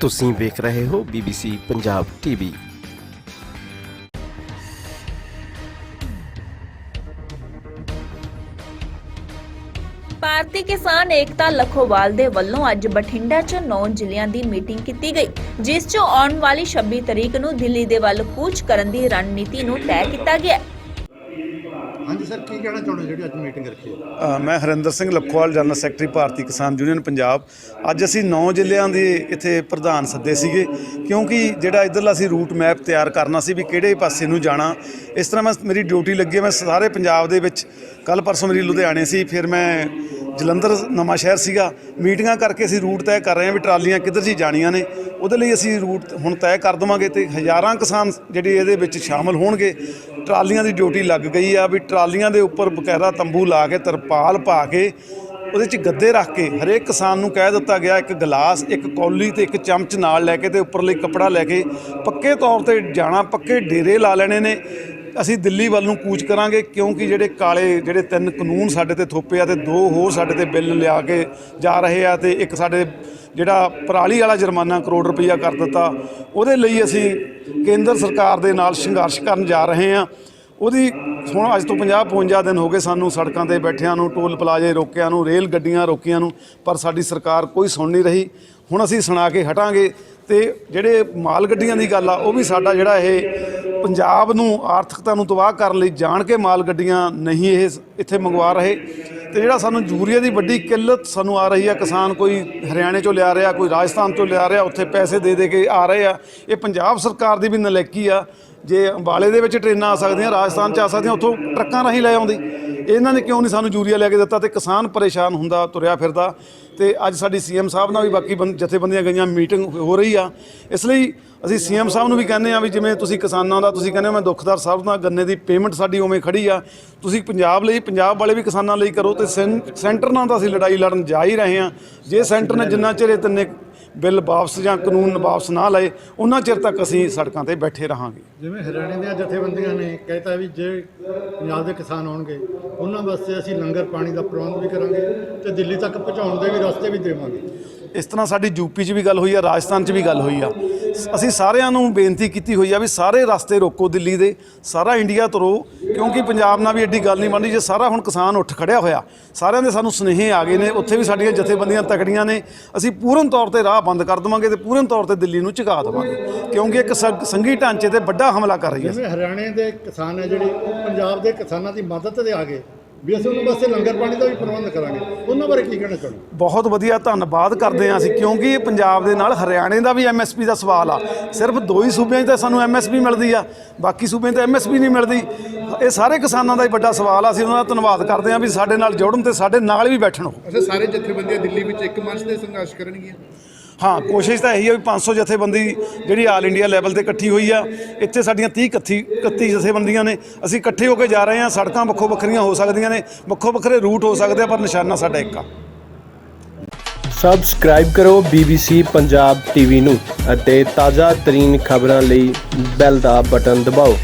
ਤੁਸੀਂ ਵੇਖ ਰਹੇ ਹੋ BBC ਪੰਜਾਬ ਟੀਵੀ ਭਾਰਤੀ ਕਿਸਾਨ ਏਕਤਾ ਲਖੋਵਾਲ ਦੇ ਵੱਲੋਂ ਅੱਜ ਬਠਿੰਡਾ 'ਚ ਨੌ ਜ਼ਿਲ੍ਹਿਆਂ ਦੀ ਮੀਟਿੰਗ ਕੀਤੀ ਗਈ, ਜਿਸ 'ਚ ਆਉਣ ਵਾਲੀ 26 ਤਰੀਕ ਨੂੰ ਦਿੱਲੀ ਦੇ ਵੱਲ ਕੂਚ ਕਰਨ ਦੀ ਰਣਨੀਤੀ ਨੂੰ ਤੈਅ ਕੀਤਾ ਗਿਆ। ਹਾਂਜੀ ਸਰ ਕੀ ਕਹਿਣਾ ਚਾਹੁੰਦੇ ਹੋ ਜਿਹੜੀ ਅੱਜ ਮੀਟਿੰਗ ਰੱਖੀ ਹੈ? ਅ, ਮੈਂ Harinder Singh Lakhowal general secretary Bharti Kisan union Punjab. ਅੱਜ ਅਸੀਂ 9 ਜ਼ਿਲ੍ਹਿਆਂ ਦੇ ਇੱਥੇ ਪ੍ਰਧਾਨ ਸੱਦੇ ਸੀਗੇ ਕਿਉਂਕਿ ਜਿਹੜਾ ਇਧਰਲਾ ਅਸੀਂ ਰੂਟ ਮੈਪ ਤਿਆਰ ਕਰਨਾ ਸੀ ਵੀ ਕਿਹੜੇ ਪਾਸੇ ਨੂੰ ਜਾਣਾ ਇਸ ਤਰ੍ਹਾਂ ਮੈਂ ਮੇਰੀ ਡਿਊਟੀ ਲੱਗੀ ਹੈ। ਮੈਂ ਸਾਰੇ ਪੰਜਾਬ ਦੇ ਵਿੱਚ ਕੱਲ ਪਰਸੋਂ ਮੇਰੀ ਲੁਧਿਆਣੇ ਸੀ ਫਿਰ ਮੈਂ ਜਲੰਧਰ ਨਵਾਂ ਸ਼ਹਿਰ ਸੀਗਾ। ਮੀਟਿੰਗਾਂ ਕਰਕੇ ਅਸੀਂ ਰੂਟ ਤੈਅ ਕਰ ਰਹੇ ਹਾਂ ਵੀ ਟਰਾਲੀਆਂ ਕਿੱਧਰ ਜੀ ਜਾਣੀਆਂ ਨੇ। ਉਹਦੇ ਲਈ ਅਸੀਂ ਰੂਟ ਹੁਣ ਤੈਅ ਕਰ ਦੇਵਾਂਗੇ ਤੇ ਹਜ਼ਾਰਾਂ ਕਿਸਾਨ ਜਿਹੜੇ ਇਹਦੇ ਵਿੱਚ ਸ਼ਾਮਲ ਹੋਣਗੇ। ਟਰਾਲੀਆਂ ਦੀ ਡਿਊਟੀ ਲੱਗ ਗਈ ਆ ਵੀ ਟਰਾਲੀਆਂ ਦੇ ਉੱਪਰ ਬਕਾਇਦਾ ਤੰਬੂ ਲਾ ਕੇ, ਤਰਪਾਲ ਪਾ ਕੇ, ਉਹਦੇ 'ਚ ਗੱਦੇ ਰੱਖ ਕੇ ਹਰੇਕ ਕਿਸਾਨ ਨੂੰ ਕਹਿ ਦਿੱਤਾ ਗਿਆ ਇੱਕ ਗਲਾਸ, ਇੱਕ ਕੌਲੀ ਤੇ ਇੱਕ ਚਮਚ ਨਾਲ ਲੈ ਕੇ ਤੇ ਉੱਪਰਲੇ ਕੱਪੜਾ ਲੈ ਕੇ ਪੱਕੇ ਤੌਰ ਤੇ ਜਾਣਾ, ਪੱਕੇ ਡੇਰੇ ਲਾ ਲੈਣੇ ਨੇ। ਅਸੀਂ ਦਿੱਲੀ ਵੱਲ ਨੂੰ ਕੂਚ ਕਰਾਂਗੇ ਕਿਉਂਕਿ ਜਿਹੜੇ ਕਾਲੇ, ਜਿਹੜੇ ਤਿੰਨ ਕਾਨੂੰਨ ਸਾਡੇ ਤੇ ਥੋਪੇ ਆ ਤੇ ਦੋ ਹੋਰ ਸਾਡੇ ਤੇ ਬਿੱਲ ਲਿਆ ਕੇ ਜਾ ਰਹੇ ਆ ਤੇ ਇੱਕ ਸਾਡੇ ਜਿਹੜਾ ਪਰਾਲੀ ਵਾਲਾ ਜੁਰਮਾਨਾ ਕਰੋੜ ਰੁਪਈਆ ਕਰ ਦਿੱਤਾ, ਉਹਦੇ ਲਈ ਅਸੀਂ ਕੇਂਦਰ ਸਰਕਾਰ ਦੇ ਨਾਲ ਸੰਘਰਸ਼ ਕਰਨ ਜਾ ਰਹੇ ਹਾਂ ਉਹਦੀ ਹੁਣ ਅੱਜ ਤੋਂ 50 52 ਦਿਨ ਹੋ ਗਏ ਸਾਨੂੰ ਸੜਕਾਂ ਤੇ ਬੈਠਿਆਂ ਨੂੰ, ਟੋਲ ਪਲਾਜ਼ੇ ਰੋਕਿਆਂ ਨੂੰ, ਰੇਲ ਗੱਡੀਆਂ ਰੋਕੀਆਂ ਨੂੰ, ਪਰ ਸਾਡੀ ਸਰਕਾਰ ਕੋਈ ਸੁਣ ਨਹੀਂ ਰਹੀ। ਹੁਣ ਅਸੀਂ ਸੁਣਾ ਕੇ ਹਟਾਂਗੇ। ਤੇ ਜਿਹੜੇ ਮਾਲ ਗੱਡੀਆਂ ਦੀ ਗੱਲ ਆ, ਉਹ ਵੀ ਸਾਡਾ ਜਿਹੜਾ ਇਹ ਪੰਜਾਬ ਨੂੰ, ਆਰਥਿਕਤਾ ਨੂੰ ਤਬਾਹ ਕਰਨ ਲਈ ਜਾਣ ਕੇ ਮਾਲ ਗੱਡੀਆਂ ਨਹੀਂ ਇਹ ਇੱਥੇ ਮੰਗਵਾ ਰਹੇ। ਤੇ ਜਿਹੜਾ ਸਾਨੂੰ ਯੂਰੀਆ ਦੀ ਵੱਡੀ ਕਿੱਲਤ ਸਾਨੂੰ ਆ ਰਹੀ ਆ, ਕਿਸਾਨ ਕੋਈ ਹਰਿਆਣੇ ਚੋਂ ਲਿਆ ਰਿਹਾ, ਕੋਈ ਰਾਜਸਥਾਨ ਤੋਂ ਲਿਆ ਰਿਹਾ, ਉੱਥੇ ਪੈਸੇ ਦੇ ਦੇ ਕੇ ਆ ਰਹੇ ਆ। ਇਹ ਪੰਜਾਬ ਸਰਕਾਰ ਦੀ ਵੀ ਨਲਾਇਕੀ ਆ। ਜੇ ਅੰਬਾਲੇ ਦੇ ਵਿੱਚ ਟ੍ਰੇਨਾਂ ਆ ਸਕਦੀਆਂ, ਰਾਜਸਥਾਨ ਚ ਆ ਸਕਦੀਆਂ, ਉੱਥੋਂ ਟਰੱਕਾਂ ਰਾਹੀਂ ਲੈ ਆਉਂਦੀ। ਇਹਨਾਂ ਨੇ ਕਿਉਂ ਨਹੀਂ ਸਾਨੂੰ ਯੂਰੀਆ ਲੈ ਕੇ ਦਿੱਤਾ ਤੇ ਕਿਸਾਨ ਪਰੇਸ਼ਾਨ ਹੁੰਦਾ ਤੁਰਿਆ ਫਿਰਦਾ ਤੇ ਅੱਜ ਸਾਡੀ ਸੀਐਮ ਸਾਹਿਬ ਨਾਲ ਵੀ ਬਾਕੀ ਬੰਦ- ਜਥੇਬੰਦੀਆਂ ਗਈਆਂ, ਮੀਟਿੰਗ ਹੋ ਰਹੀ ਆ। ਇਸ ਲਈ ਅਸੀਂ ਸੀਐਮ ਸਾਹਿਬ ਨੂੰ ਵੀ ਕਹਿੰਦੇ ਆ ਵੀ ਜਿਵੇਂ ਤੁਸੀਂ ਕਿਸਾਨਾਂ ਦਾ, ਤੁਸੀਂ ਕਹਿੰਦੇ ਹੋ ਮੈਂ ਦੁੱਖਦਾਰ ਸਾਹਿਬ ਨਾਲ ਗੰਨੇ ਦੀ ਪੇਮੈਂਟ ਸਾਡੀ ਉਵੇਂ ਖੜੀ ਆ। ਤੁਸੀਂ ਪੰਜਾਬ ਲਈ, ਪੰਜਾਬ ਵਾਲੇ ਵੀ ਕਿਸਾਨਾਂ ਲਈ ਕਰੋ ਤੇ ਸੈਂ- ਸੈਂਟਰ ਨਾਲ ਤਾਂ ਅਸੀਂ ਲੜਾਈ ਲੜਨ ਜਾ ਹੀ ਰਹੇ ਹਾਂ ਜੇ ਸੈਂਟਰ ਨੇ ਜਿੰਨਾ ਚਿਰ ਇਹ ਤਿੰਨੇ ਬਿੱਲ ਵਾਪਸ ਜਾਂ ਕਾਨੂੰਨ ਵਾਪਸ ਨਾ ਲਏ ਉਹਨਾਂ ਚਿਰ ਤੱਕ ਅਸੀਂ ਸੜਕਾਂ ਤੇ ਬੈਠੇ ਰਹਾਂਗੇ। ਜਿਵੇਂ ਹਰਿਆਣੇ ਦੀਆਂ ਜਥੇਬੰਦੀਆਂ ਨੇ ਕਹਿਤਾ ਵੀ ਜੇ ਪੰਜਾਬ ਦੇ ਕਿਸਾਨ ਆਉਣਗੇ ਉਹਨਾਂ ਵਾਸਤੇ ਅਸੀਂ ਲੰਗਰ ਪਾਣੀ ਦਾ ਪ੍ਰਬੰਧ ਵੀ ਕਰਾਂਗੇ ਤੇ ਦਿੱਲੀ ਤੱਕ ਪਹੁੰਚਾਉਣ ਦੇ ਵੀ ਰਸਤੇ ਵੀ ਦੇਵਾਂਗੇ। ਇਸ ਤਰ੍ਹਾਂ ਸਾਡੀ ਯੂਪੀ 'ਚ ਵੀ ਗੱਲ ਹੋਈ ਆ ਰਾਜਸਥਾਨ 'ਚ ਵੀ ਗੱਲ ਹੋਈ ਆ। ਅਸੀਂ ਸਾਰਿਆਂ ਨੂੰ ਬੇਨਤੀ ਕੀਤੀ ਹੋਈ ਆ ਵੀ ਸਾਰੇ ਰਸਤੇ ਰੋਕੋ ਦਿੱਲੀ ਦੇ, ਸਾਰਾ ਇੰਡੀਆ ਤੁਰੋ ਕਿਉਂਕਿ ਪੰਜਾਬ ਨਾਲ ਵੀ ਐਡੀ ਗੱਲ ਨਹੀਂ ਬਣਦੀ, ਜੇ ਸਾਰਾ ਹੁਣ ਕਿਸਾਨ ਉੱਠ ਖੜਿਆ ਹੋਇਆ, ਸਾਰਿਆਂ ਦੇ ਸਾਨੂੰ ਸੁਨੇਹੇ ਆ ਗਏ ਨੇ, ਉੱਥੇ ਵੀ ਸਾਡੀਆਂ ਜਥੇਬੰਦੀਆਂ ਤਕੜੀਆਂ ਨੇ, ਅਸੀਂ ਪੂਰਨ ਤੌਰ ਤੇ ਰਾਹ ਬੰਦ ਕਰ ਦੇਵਾਂਗੇ ਤੇ ਪੂਰਨ ਤੌਰ ਤੇ ਦਿੱਲੀ ਨੂੰ ਝੁਕਾ ਦੇਵਾਂਗੇ, ਕਿਉਂਕਿ ਇੱਕ ਸੰਘ- ਸੰਘੀ ਢਾਂਚੇ ਤੇ ਵੱਡਾ ਹਮਲਾ ਕਰ ਰਹੀ ਹੈ। ਹਰਿਆਣੇ ਦੇ ਕਿਸਾਨ ਹੈ ਜਿਹੜੇ ਉਹ ਪੰਜਾਬ ਦੇ ਕਿਸਾਨਾਂ ਦੀ ਮਦਦ ਦੇ ਆ ਗਏ ਵੀ ਅਸੀਂ ਉਹਨਾਂ ਵਾਸਤੇ ਲੰਗਰ ਪਾਣੀ ਦਾ ਵੀ ਪ੍ਰਬੰਧ ਕਰਾਂਗੇ। ਉਹਨਾਂ ਬਾਰੇ ਕੀ ਕਹਿਣਾ ਚਾਹੁੰਦੇ ਬਹੁਤ ਵਧੀਆ ਧੰਨਵਾਦ ਕਰਦੇ ਹਾਂ ਅਸੀਂ ਕਿਉਂਕਿ ਇਹ ਪੰਜਾਬ ਦੇ ਨਾਲ ਹਰਿਆਣੇ ਦਾ ਵੀ ਐਮਐਸਪੀ ਦਾ ਸਵਾਲ ਆ। ਸਿਰਫ ਦੋ ਹੀ ਸੂਬਿਆਂ 'ਚ ਤਾਂ ਸਾਨੂੰ ਐਮਐਸਪੀ ਮਿਲਦੀ ਆ ਬਾਕੀ ਸੂਬਿਆਂ 'ਤੇ ਐਮਐਸਪੀ ਨਹੀਂ ਮਿਲਦੀ। ਇਹ ਸਾਰੇ ਕਿਸਾਨਾਂ ਦਾ ਹੀ ਵੱਡਾ ਸਵਾਲ ਆ ਅਸੀਂ ਉਹਨਾਂ ਦਾ ਧੰਨਵਾਦ ਕਰਦੇ ਹਾਂ ਵੀ ਸਾਡੇ ਨਾਲ ਜੁੜਨ ਤੇ ਸਾਡੇ ਨਾਲ ਵੀ ਬੈਠਣ ਉਹ। ਅੱਛਾ ਸਾਰੇ ਜਥੇਬੰਦੀਆਂ ਦਿੱਲੀ ਵਿੱਚ ਇੱਕ ਮੰਚ ਤੇ ਸੰਘਰਸ਼ ਕਰਨਗੀਆਂ। ਹਾਂ, ਕੋਸ਼ਿਸ਼ ਤਾਂ ਇਹੀ ਆ ਵੀ 500 ਜਥੇਬੰਦੀ ਜਿਹੜੀ ਆਲ ਇੰਡੀਆ ਲੈਵਲ ਤੇ ਇਕੱਠੀ ਹੋਈ ਆ, ਇੱਥੇ ਸਾਡੀਆਂ 30 ਇਕੱਠੀ 31 ਜਥੇਬੰਦੀਆਂ ਨੇ। ਅਸੀਂ ਇਕੱਠੇ ਹੋ ਕੇ ਜਾ ਰਹੇ ਹਾਂ, ਸੜਕਾਂ ਵੱਖੋ ਵੱਖਰੀਆਂ ਹੋ ਸਕਦੀਆਂ ਨੇ, ਵੱਖੋ ਵੱਖਰੇ ਰੂਟ ਹੋ ਸਕਦੇ ਆ, ਪਰ ਨਿਸ਼ਾਨਾ ਸਾਡਾ ਇੱਕ ਆ। ਸਬਸਕ੍ਰਾਈਬ ਕਰੋ BBC ਪੰਜਾਬ ਟੀਵੀ ਨੂੰ ਅਤੇ ਤਾਜ਼ਾ ਤਰੀਨ ਖਬਰਾਂ ਲਈ ਬੈਲ ਦਾ ਬਟਨ ਦਬਾਓ।